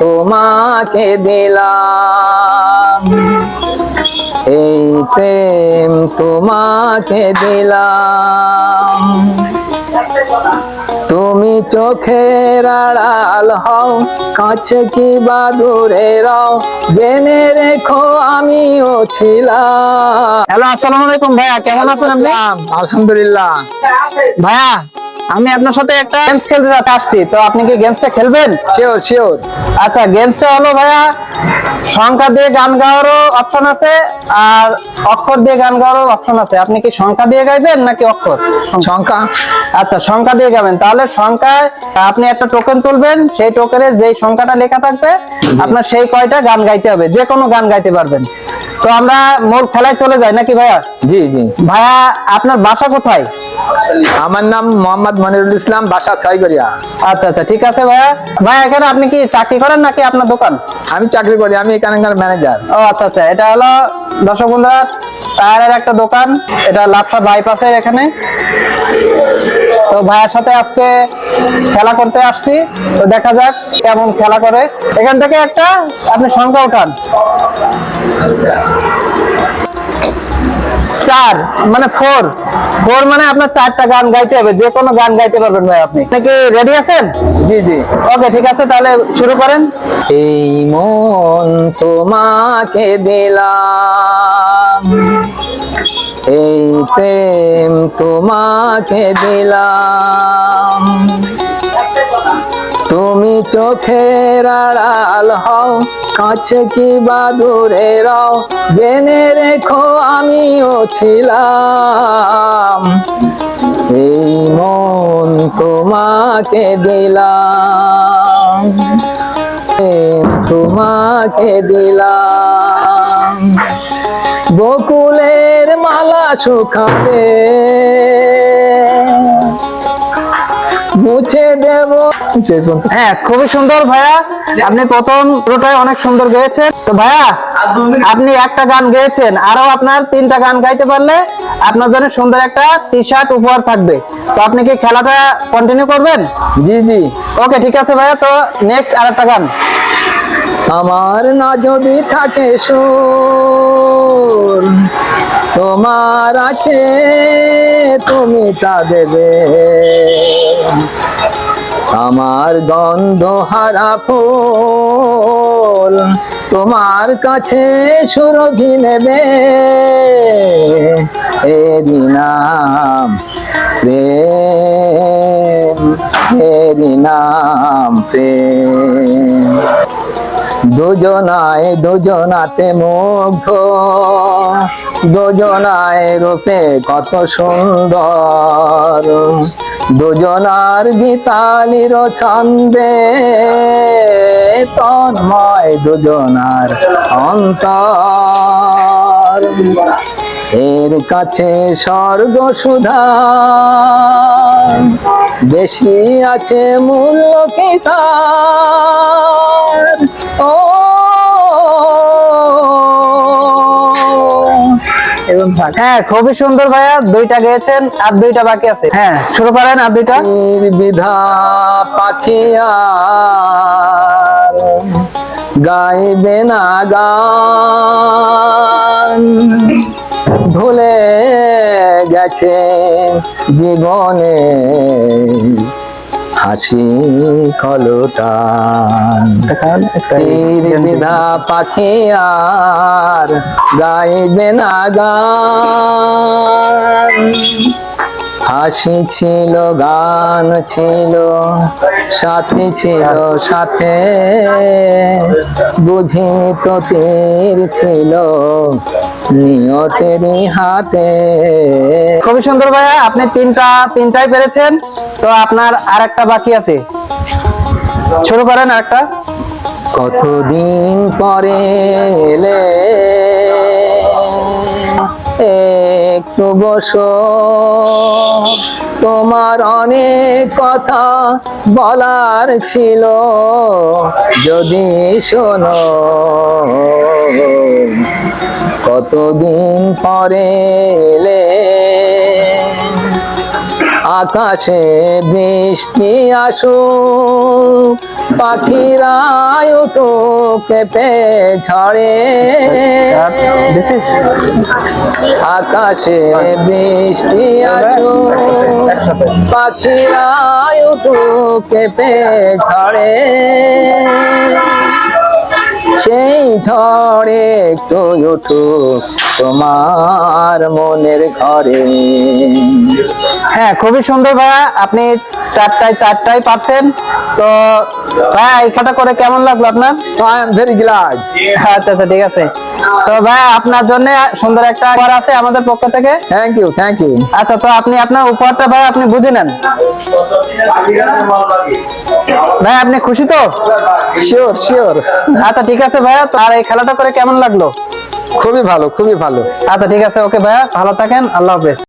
তোমাকে দিলাম। এই প্রেম তোমাকে দিলাম। তুমি চোখের আড়াল হও কাছে কি বা দূরে রও জেনে রেখো আমিও ছিলাম। হ্যালো আসসালামু আলাইকুম ভাইয়া কেমন আছেন আপনি? আলহামদুলিল্লাহ। ভাইয়া আমি আপনার সাথে একটা গেমস খেলতে আসছি তো আপনি কি গেমসটা খেলবেন? শিওর শিওর আচ্ছা গেমসটা হলো ভাইয়া সংখ্যা দিয়ে গান গাওয়ারও অপশন আছে আর অক্ষর দিয়ে গান গাওয়ারও অপশন আছে। আপনি কি সংখ্যা দিয়ে গাইবেন নাকি অক্ষর? সংখ্যা। আচ্ছা সংখ্যা দিয়ে গাবেন। তাহলে সংখ্যায় আপনি একটা টোকেন তুলবেন সেই টোকেনে যেই সংখ্যাটা লেখা থাকবে আপনার সেই কয়টা গান গাইতে হবে? যে কোনো গান গাইতে পারবেন। তো আমরা মোর খেলায় চলে যাই নাকি ভাইয়া? জি জি। ভাইয়া আপনার বাসা কোথায়? আমার নাম মোহাম্মদ মনিরুল ইসলাম বাসা ছয়গড়িয়া। আচ্ছা আচ্ছা ঠিক আছে ভাইয়া। ভাইয়া এখানে আপনি কি চাকরি করেন নাকি আপনার দোকান? আমি চাকরি করি আমি এখানকার ম্যানেজার ও আচ্ছা আচ্ছা এটা হলো দর্শক বন্ধুরা টায়ারের একটা দোকান এটা লাফা বাইপাসের এখানে। তো ভাইয়ের সাথে আজকে খেলা করতে আসছি। তো দেখা যাক কেমন খেলা করে। এখান থেকে একটা আপনি সংখ্যা উঠান চার মানে ফোর ফোর মানে আপনার চারটা গান গাইতে হবে। যে কোনো গান গাইতে পারবেন ভাই আপনি। নাকি রেডি আছেন? জি জি। ওকে ঠিক আছে তাহলে শুরু করেন। এই মন তোমাকে দিলাম। এই প্রেম তোমাকে দিলাম। তুমি চোখের আড়াল হও, কাছে কি বা দূরে রও, জেনে রেখো আমিও ছিলাম। এই মন তোমাকে দিলাম তোমাকে দিলাম। বকুলের মালা শুকাবে। মুছে দেব। হ্যাঁ খুবই সুন্দর ভাইয়া। আপনি প্রথম পুরোটাই অনেক সুন্দর গেয়েছেন। তো ভাইয়া আপনি একটা গান গেয়েছেন আরও আপনার তিনটা গান গাইতে পারলে আপনার জন্য সুন্দর একটা টি শার্ট উপহার থাকবে। তো আপনি কি খেলাটা কন্টিনিউ করবেন? জি জি। ওকে ঠিক আছে ভাইয়া তো নেক্সট আরেকটা গান। আমার না যদি থাকে সুর তোমার আছে, তুমি তা দেবে আমার গন্ধ হারা ফুল, তোমার কাছে সুরভি নেবে। এরি নাম প্রেম এরি প্রেম। দুজনায় দুজনাতে মুগ্ধ। দুজনায় রূপে কত সুন্দর। দুজনার গীতালির ছন্দে তন্ময় দুজনার অন্তর। এর কাছে স্বর্গ সুধা। বেশি আছে মূল্য কি থাক হ্যাঁ খুবই সুন্দর ভাইয়া। দুইটা গেয়েছেন আর দুইটা বাকি আছে। হ্যাঁ শুরু করেন আর দুইটা। বিধা পাখি আর গাইবে না গান। ভুলে গেছে জীবনে। হাসি কলটান বিধা পাখি আর গাইবে না গান। হাসি ছিল, গান ছিল, সাথী ছিল, সাথে বুঝিনি তো তীর ছিল, নিয়তেরই হাতে। খুবই সুন্দর ভাইয়া, আপনি তিনটা, তিনটাই পেরেছেন। তো আপনার আর একটা বাকি আছে। শুরু করেন আর একটা কতদিন পরে এলে? একটু বসো। তোমার অনেক কথা বলার ছিল। যদি শোনো কতদিন পরে এলে আকাশে বৃষ্টি আসুক পাখিরা উঠুক কেঁপে ঝড়ে। আকাশে বৃষ্টি আসুক পাখিরা উঠুক কেঁপে ঝড়ে। সেই ঝড়ে একটু উঠুক তোমার মনের ঘরে। হ্যাঁ খুবই সুন্দর ভাইয়া আপনি চারটায় চারটায় পাচ্ছেন তো ভাইয়া এই খাতা করে কেমন লাগল আপনার? I am very glad. আচ্ছা আচ্ছা ঠিক আছে। তো ভাইয়া আপনার জন্য সুন্দর একটা উপহার আছে আমাদের পক্ষ থেকে। থ্যাংক ইউ থ্যাংক ইউ আচ্ছা তো আপনি আপনার উপহারটা ভাই আপনি বুঝে নেন। ভাই আপনি খুশি তো? শিওর শিওর আচ্ছা ঠিক আছে ভাইয়া তো আর এই খেলাটা করে কেমন লাগল? খুবই ভালো খুবই ভালো। আচ্ছা ঠিক আছে ওকে ভাইয়া ভালো থাকেন আল্লাহ হাফেজ।